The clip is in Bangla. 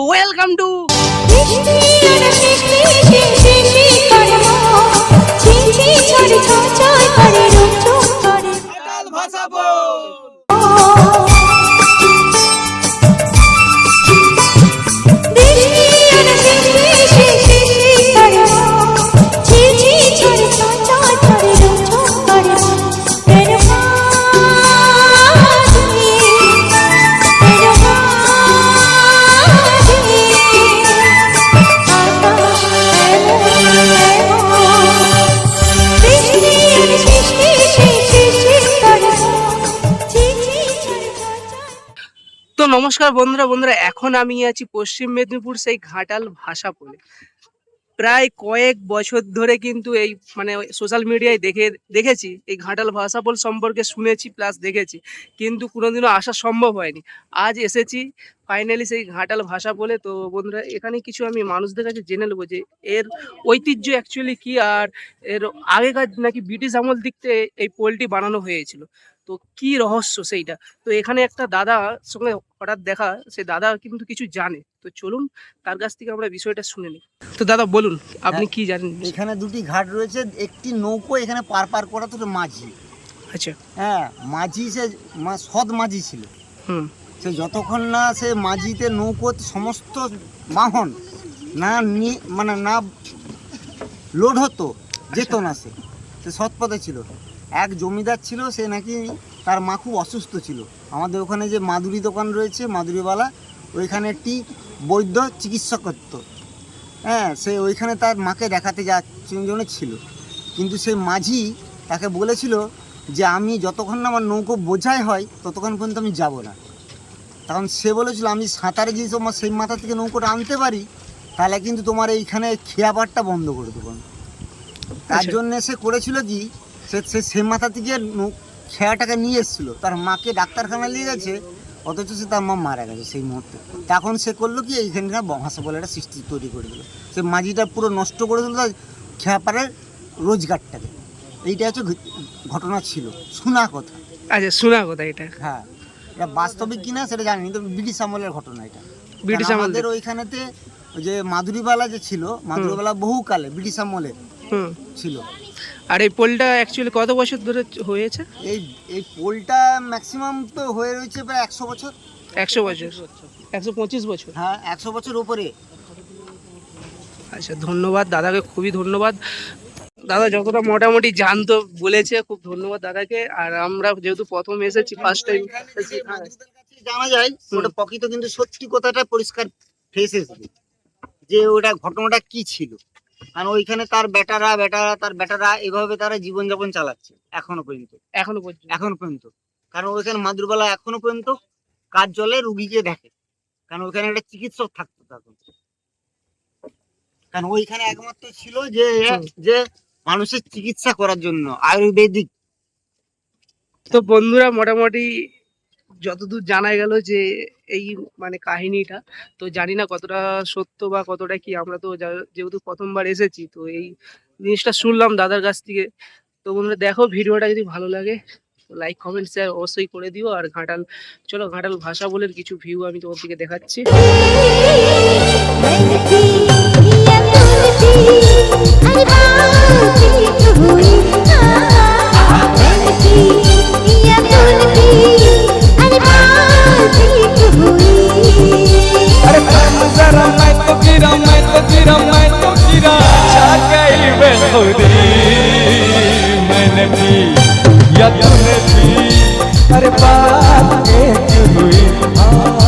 ওয়েলকাম টু নমস্কার বন্ধুরা বন্ধুরা, এখন আমি আছি পশ্চিম মেদিনীপুর সেই ঘাটাল ভাষা বলে। প্রায় কয়েক বছর ধরে কিন্তু এই মানে সোশ্যাল মিডিয়ায় দেখে, দেখেছি, এই ঘাটাল ভাষা বল সম্পর্কে শুনেছি প্লাস দেখেছি, কিন্তু কোনোদিনও আসা সম্ভব হয়নি। আজ এসেছি ফাইনালি সেই ঘাটাল ভাষা বলে। তো বন্ধুরা, এখানে কিছু আমি মানুষদের কাছে জেনে নেব যে, এর ঐতিহ্য অ্যাকচুয়ালি কি? আর এর আগেকার নাকি ব্রিটিশ আমল দিক থেকে এই পোলটি বানানো হয়েছিল। তো কি রহস্য সেইটা? তো এখানে একটা দাদা সঙ্গে হঠাৎ দেখা সে দাদা কিন্তু কিছু জানে। তো চলুন তার কাছ থেকে আমরা বিষয়টা শুনে নিই। তো দাদা বলুন আপনি কি জানেন? এখানে দুটি ঘাট রয়েছে একটি নৌকো এখানে পার পার করা তো মাঝি। আচ্ছা। হ্যাঁ মাঝি সে সৎ মাঝি ছিল। হুম। সে যতক্ষণ না সে মাঝিতে নৌকো সমস্ত বাহন না নি- মানে না লোড হতো যেত না সে। সে সৎ পথে ছিল। এক জমিদার ছিল সে নাকি তার মা খুব অসুস্থ ছিল। আমাদের ওখানে যে মাদুরি দোকান রয়েছে মাদুরিওয়ালা ওইখানে একটি বৈদ্য চিকিৎসা করতো। হ্যাঁ সে ওইখানে তার মাকে দেখাতে যাচ্ছিল জন্য ছিল। কিন্তু সেই মাঝি তাকে বলেছিল যে আমি যতক্ষণ না আমার নৌকো বোঝাই হয় ততক্ষণ পর্যন্ত আমি যাব না। তখন সে বলেছিল আমি সাঁতারে যদি তোমার সেই মাথা থেকে নৌকোটা আনতে পারি তাহলে কিন্তু তোমার এইখানে খেয়াপাটটা বন্ধ করে দেবো তার আচ্ছা। জন্য সে করেছিল কি সে সে সে মাথা থেকে খেয়াটাকে নিয়ে এসেছিল। তার মাকে ডাক্তারখানায় নিয়ে গেছে অথচ সে তার মা মারা গেছে সেই মুহূর্তে। তখন সে করল কি এইখানকার ভাষা বলে একটা সৃষ্টি তৈরি করে দিল। সে মাঝিটা পুরো নষ্ট করে দিল তার খেয়াপাড়ের রোজগারটাকে। এইটা হচ্ছে ঘটনা ছিল। শোনা কথা। আচ্ছা শোনা কথা এটা। হ্যাঁ। এটা বাস্তবিক কিনা সেটা জানি কিন্তু ব্রিটিশ আমলের ঘটনা এটা। ব্রিটিশ আমাদের ওইখানেতে ওই যে মাধুরীবালা যে ছিল মাধুরীবালা বহুকালে ব্রিটিশ আমলের। হুম। ছিল। আর এই পোলটা অ্যাকচুয়ালি কত বছর ধরে হয়েছে? এই এই পোলটা ম্যাক্সিমাম তো হয়ে রয়েছে প্রায় একশো বছর। একশো বছর। একশো পঁচিশ বছর। হ্যাঁ একশো বছর উপরে। আচ্ছা ধন্যবাদ দাদাকে খুবই ধন্যবাদ। দাদা যতটা মোটামুটি জানতো বলেছে খুব ধন্যবাদ দাদাকে। আর আমরা যেহেতু প্রথম এসেছি ফার্স্ট টাইম জানা যায় ওটা প্রকৃত কিন্তু সত্যি কথাটা পরিষ্কার ফেসে যে ওটা ঘটনাটা কি ছিল? কারণ ওইখানে তার বেটারা বেটারা তার বেটারা এভাবে তারা জীবনযাপন চালাচ্ছে এখনও পর্যন্ত। এখনও পর্যন্ত। এখনও পর্যন্ত। কারণ ওইখানে মাদুরবেলা এখনও পর্যন্ত কাজ জলে রুগীকে দেখে। কারণ ওইখানে একটা চিকিৎসক থাকতো তখন। কারণ ওইখানে একমাত্র ছিল যে যে মানুষের চিকিৎসা করার জন্য আয়ুর্বেদিক। তো বন্ধুরা মোটামুটি যতদূর জানা গেল যে এই মানে কাহিনীটা তো জানি না কতটা সত্য বা কতটা কি আমরা তো যেহেতু প্রথমবার এসেছি তো এই জিনিসটা শুনলাম দাদার কাছ থেকে তো বন্ধুরা দেখো ভিডিওটা যদি ভালো লাগে লাইক কমেন্ট শেয়ার অবশ্যই করে দিও আর ঘাটাল চলো ঘাটাল ভাষা বলে কিছু ভিউ আমি তোমার দিকে দেখাচ্ছি खुदी मैं नबी या तू नबी अरे बात हुई हाँ